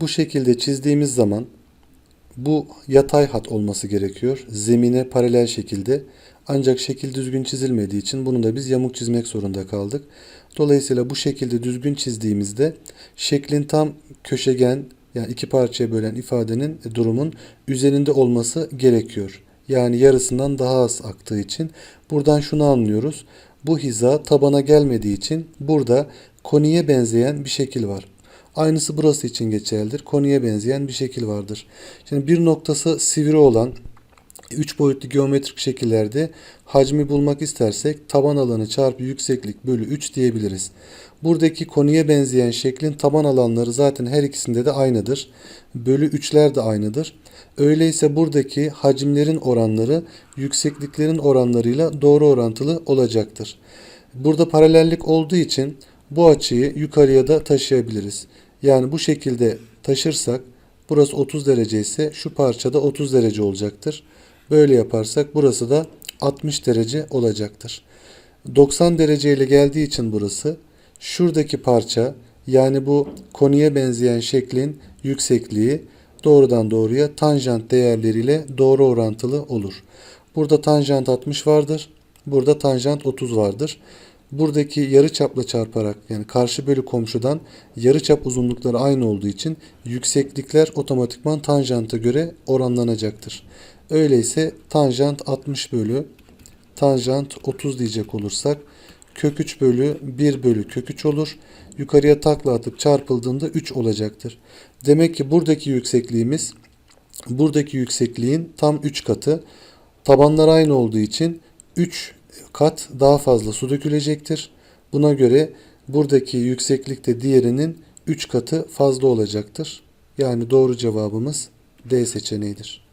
Bu şekilde çizdiğimiz zaman bu yatay hat olması gerekiyor. Zemine paralel şekilde. Ancak şekil düzgün çizilmediği için bunu da biz yamuk çizmek zorunda kaldık. Dolayısıyla bu şekilde düzgün çizdiğimizde şeklin tam köşegen yani iki parçaya bölen ifadenin durumun üzerinde olması gerekiyor. Yani yarısından daha az aktığı için buradan şunu anlıyoruz. Bu hiza tabana gelmediği için burada koniye benzeyen bir şekil var. Aynısı burası için geçerlidir. Koniye benzeyen bir şekil vardır. Şimdi bir noktası sivri olan 3 boyutlu geometrik şekillerde hacmi bulmak istersek taban alanı çarpı yükseklik bölü 3 diyebiliriz. Buradaki koniye benzeyen şeklin taban alanları zaten her ikisinde de aynıdır. Bölü 3'ler de aynıdır. Öyleyse buradaki hacimlerin oranları yüksekliklerin oranlarıyla doğru orantılı olacaktır. Burada paralellik olduğu için bu açıyı yukarıya da taşıyabiliriz. Yani bu şekilde taşırsak burası 30 derece ise şu parçada 30 derece olacaktır. Böyle yaparsak burası da 60 derece olacaktır. 90 derece ile geldiği için burası şuradaki parça yani bu koniye benzeyen şeklin yüksekliği doğrudan doğruya tanjant değerleriyle doğru orantılı olur. Burada tanjant 60 vardır. Burada tanjant 30 vardır. Buradaki yarıçapla çarparak yani karşı bölü komşudan yarıçap uzunlukları aynı olduğu için yükseklikler otomatikman tanjanta göre oranlanacaktır. Öyleyse tanjant 60 bölü tanjant 30 diyecek olursak kök 3 bölü 1 bölü kök 3 olur. Yukarıya takla atıp çarpıldığında 3 olacaktır. Demek ki buradaki yüksekliğimiz buradaki yüksekliğin tam 3 katı. Tabanlar aynı olduğu için 3 kat daha fazla su dökülecektir. Buna göre buradaki yükseklik de diğerinin 3 katı fazla olacaktır. Yani doğru cevabımız D seçeneğidir.